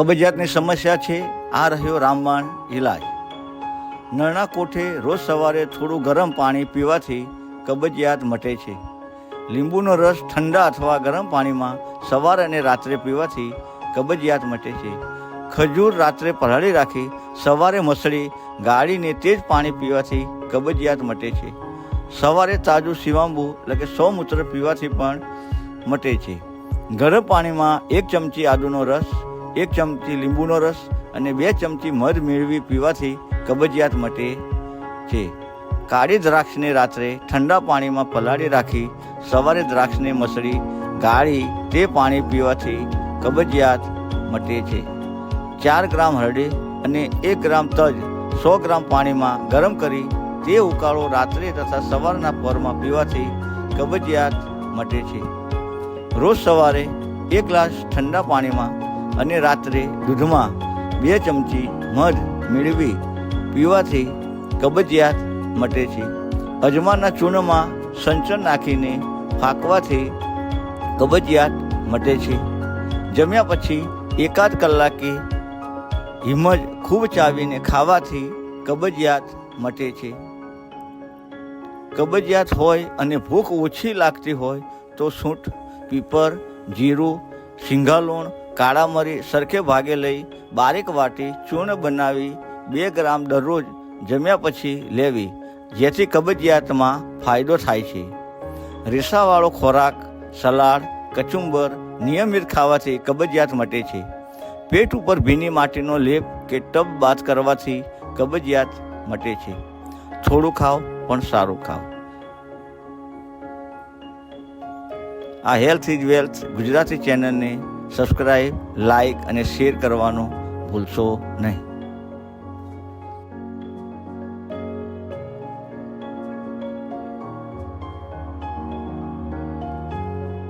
કબજિયાતની સમસ્યા છે, આ રહ્યો રામબાણ ઇલાજ નળના કોઠે રોજ સવારે થોડું ગરમ પાણી પીવાથી કબજિયાત મટે છે. લીંબુનો રસ ઠંડા અથવા ગરમ પાણીમાં સવારે અને રાત્રે પીવાથી કબજિયાત મટે છે. ખજૂર રાત્રે પલાળી રાખી સવારે મસળી ગાળીને તે જ પાણી પીવાથી કબજિયાત મટે છે. સવારે તાજું શિવાંબુ એટલે કે સૌમૂત્ર પીવાથી પણ મટે છે. ગરમ પાણીમાં એક ચમચી આદુનો રસ એક ચમચી લીંબુનો રસ અને બે ચમચી મધ મેળવી પીવાથી કબજિયાત મટે છે. કાળી દ્રાક્ષને રાત્રે ઠંડા પાણીમાં પલાળી રાખી, સવારે દ્રાક્ષને મસળી, ગાળી તે પાણી પીવાથી કબજિયાત મટે છે. ચાર ગ્રામ હળદી અને એક ગ્રામ તજ, સો ગ્રામ પાણીમાં ગરમ કરી તે ઉકાળો રાત્રે તથા સવારના પરમાં પીવાથી કબજિયાત મટે છે. રોજ સવારે એક ગ્લાસ ઠંડા પાણીમાં અને રાત્રે દૂધમાં બે ચમચી મધ મેળવી પીવાથી કબજિયાત મટે છે. અજમાના ચૂર્ણમાં સંચન નાખીને ફાંકવાથી કબજિયાત મટે છે. જમ્યા પછી એકાદ કલાકે હિમજ ખૂબ ચાવીને ખાવાથી કબજિયાત મટે છે. કબજિયાત હોય અને ભૂખ ઓછી લાગતી હોય તો સૂંઠ, પીપર, જીરું સિંગાલોણ કાળા મરી સરખે ભાગે લઈ બારીક વાટી ચૂર્ણ બનાવી બે ગ્રામ દરરોજ જમ્યા પછી લેવી, જેથી કબજિયાતમાં ફાયદો થાય છે. રેસાવાળો ખોરાક, સલાડ, કચુંબર નિયમિત ખાવાથી કબજિયાત મટે છે. પેટ ઉપર ભીની માટીનો લેપ કે ટબ બાદ કરવાથી કબજિયાત મટે છે. થોડું ખાઓ પણ સારું ખાઓ આ હેલ્થ ઇઝ વેલ્થ ગુજરાતી ચેનલને સબસ્ક્રાઈબ લાઈક અને શેર કરવાનું ભૂલશો નહીં.